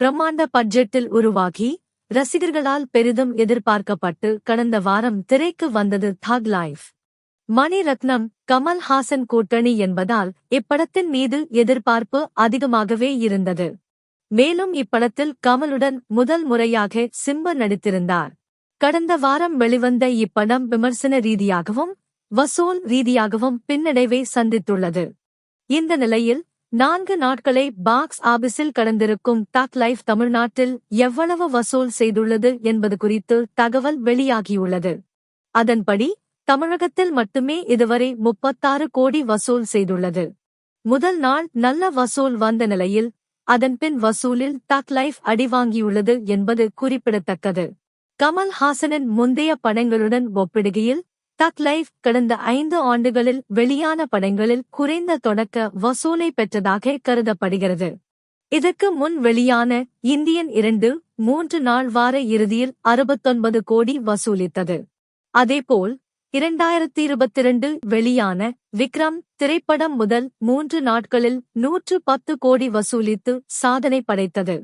பிரம்மாண்ட பட்ஜெட்டில் உருவாகி ரசிகர்களால் பெரிதும் எதிர்பார்க்கப்பட்டு கடந்த வாரம் திரைக்கு வந்தது தக் லைஃப் மணிரத்னம் கமல் ஹாசன் கூட்டணி என்பதால் இப்படத்தின் மீது எதிர்பார்ப்பு அதிகமாகவே இருந்தது. மேலும் இப்படத்தில் கமலுடன் முதல் முறையாக சிம்ப நடித்திருந்தார். கடந்த வாரம் வெளிவந்த இப்படம் விமர்சன ரீதியாகவும் வசூல் ரீதியாகவும் பின்னடைவை சந்தித்துள்ளது. இந்த நிலையில் நான்கு நாட்களை பாக்ஸ் ஆபீஸில் கடந்திருக்கும் தக் லைஃப் தமிழ்நாட்டில் எவ்வளவு வசூல் செய்துள்ளது என்பது குறித்து தகவல் வெளியாகியுள்ளது. அதன்படி தமிழகத்தில் மட்டுமே இதுவரை முப்பத்தாறு கோடி வசூல் செய்துள்ளது. முதல் நாள் நல்ல வசூல் வந்த நிலையில் அதன்பின் வசூலில் தக் லைஃப் அடிவாங்கியுள்ளது என்பது குறிப்பிடத்தக்கது. கமல்ஹாசனின் முந்தைய படங்களுடன் ஒப்பிடுகையில் டக் லைஃப் கடந்த ஐந்து ஆண்டுகளில் வெளியான படங்களில் குறைந்த தொடக்க வசூலை பெற்றதாக கருதப்படுகிறது. இதற்கு முன் வெளியான இந்தியன் இரண்டு மூன்று நாள் வார இறுதியில் அறுபத்தொன்பது கோடி வசூலித்தது. அதேபோல் இரண்டாயிரத்தி இருபத்தி இரண்டு வெளியான விக்ரம் திரைப்படம் முதல் மூன்று நாட்களில் நூற்று பத்து கோடி வசூலித்து சாதனை படைத்தது.